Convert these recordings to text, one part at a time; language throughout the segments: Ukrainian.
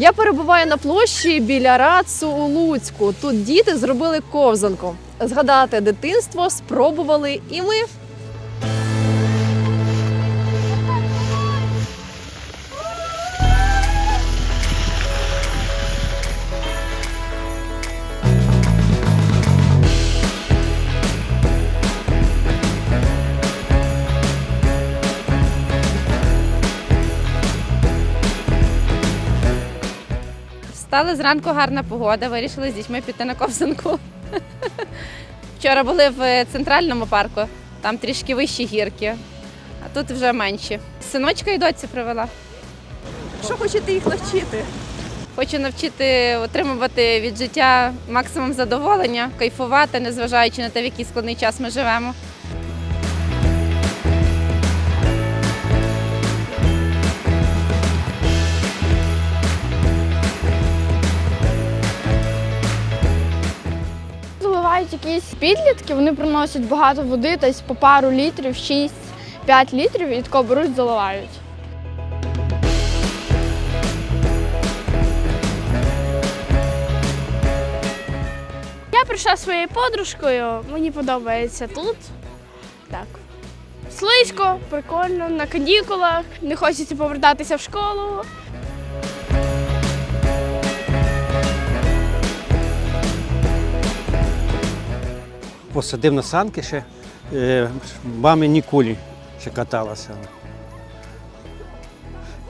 Я перебуваю на площі біля Рацу у Луцьку. Тут діти зробили ковзанку. Згадати дитинство спробували і ми. Стала зранку гарна погода, вирішили з дітьми піти на ковзанку. Вчора були в центральному парку, там трішки вищі гірки, а тут вже менші. Синочка і доці привела. Що хочете їх навчити? Хочу навчити отримувати від життя максимум задоволення, кайфувати, незважаючи на те, в який складний час ми живемо. Заливають якісь підлітки, вони приносять багато води, десь по пару літрів, 6-5 літрів, і тако беруть, заливають. Я прийшла своєю подружкою, мені подобається тут. Так. Слизько, прикольно, на канікулах, не хочеться повертатися в школу. Посадив на санки ще е, мамі Нікулі ще каталася.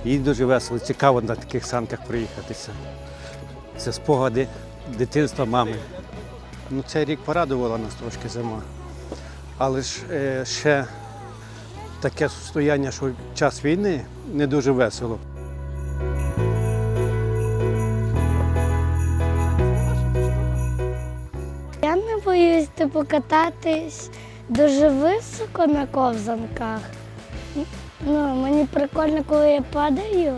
Їй дуже весело, цікаво на таких санках приїхатися. Це спогади дитинства мами. Ну, цей рік порадувала нас трошки зима. Але ж е, ще таке стояння, що час війни не дуже весело. Я покататись боюсь типу кататись дуже високо на ковзанках. Ну, мені прикольно, коли я падаю,